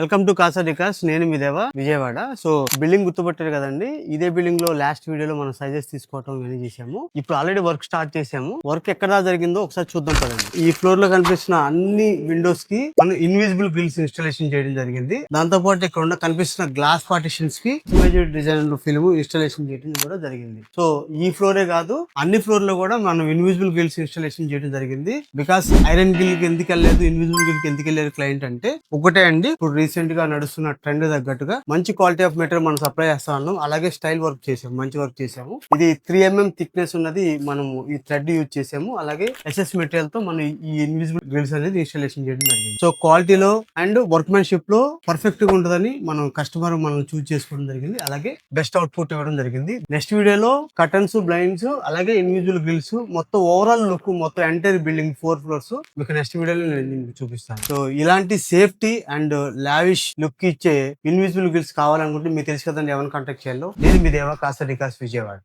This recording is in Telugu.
వెల్కమ్ టు కాసా డికాస్. నేను మీ దేవ విజయవాడ. సో బిల్డింగ్ గుర్తుపట్టారు కదండి. ఇదే బిల్డింగ్లో లాస్ట్ వీడియోలో మనం సైజెస్ తీసుకోవటం ఇవన్నీ చేసాము ఇప్పుడు ఆల్రెడీ వర్క్ స్టార్ట్ చేసాము వర్క్ ఎక్కడ జరిగిందో ఒకసారి చూద్దాం పదండి. ఈ ఫ్లోర్లో కనిపిస్తున్న అన్ని విండోస్కి మనం ఇన్విజిబుల్ గ్రిల్స్ ఇన్స్టాలేషన్ చేయడం జరిగింది. దాంతో పాటు ఇక్కడ ఉన్న కనిపిస్తున్న గ్లాస్ పార్టిషన్స్కి ఇమేజ్ డిజైన్ ఫిల్మ్ ఇన్స్టాలేషన్ చేయడం కూడా జరిగింది. సో ఈ ఫ్లోరే కాదు అన్ని ఫ్లోర్లో కూడా మనం ఇన్విజిబుల్ గ్రిల్స్ ఇన్స్టాలేషన్ చేయడం జరిగింది. బికాస్ ఐరన్ గిల్కి ఎందుకు వెళ్ళలేదు ఇన్విజిబుల్ గిల్కి ఎందుకు వెళ్ళారు క్లయింట్ అంటే ఒకటే అండి. ఇప్పుడు రీసెంట్గా నడుస్తున్న ట్రెండ్ తగ్గట్టుగా మంచి క్వాలిటీ ఆఫ్ మెటీరియల్ మనం సప్లై చేస్తా ఉన్నాం. అలాగే స్టైల్ వర్క్ చేసాము మంచి వర్క్ చేసాము. ఇది త్రీ ఎంఎం థిక్నెస్ ఉన్నది మనం ఈ థ్రెడ్ యూజ్ చేసాము. అలాగే ఎస్ఎస్ మెటీరియల్తో మనం ఈ ఇన్విజిబుల్ గ్రిల్స్ అనేది ఇన్స్టాలేషన్ చేయడం జరిగింది. సో క్వాలిటీలో అండ్ వర్క్మెన్షిప్లో పర్ఫెక్ట్గా ఉంటుందని మనం కస్టమర్ మనం చూస్ చేసుకోవడం జరిగింది. అలాగే బెస్ట్ అవుట్పుట్ ఇవ్వడం జరిగింది. నెక్స్ట్ వీడియోలో కటన్స్ బ్లైండ్స్ అలాగే ఇన్విజిబుల్ గ్రిల్స్ మొత్తం ఓవరాల్ లుక్ మొత్తం ఎంటైర్ బిల్డింగ్ ఫోర్ ఫ్లోర్స్ మీకు నెక్స్ట్ వీడియోలో నేను చూపిస్తాను. సో ఇలాంటి సేఫ్టీ అండ్ లావిష్ లుక్ ఇచ్చే ఇన్విజిబుల్ గిల్స్ కావాలనుకుంటే మీకు తెలుసు కదండి ఎవరిని కాంటాక్ట్ చేయాలో నేను మీ దేవా కాస్త వికాస్ విజయవాడ.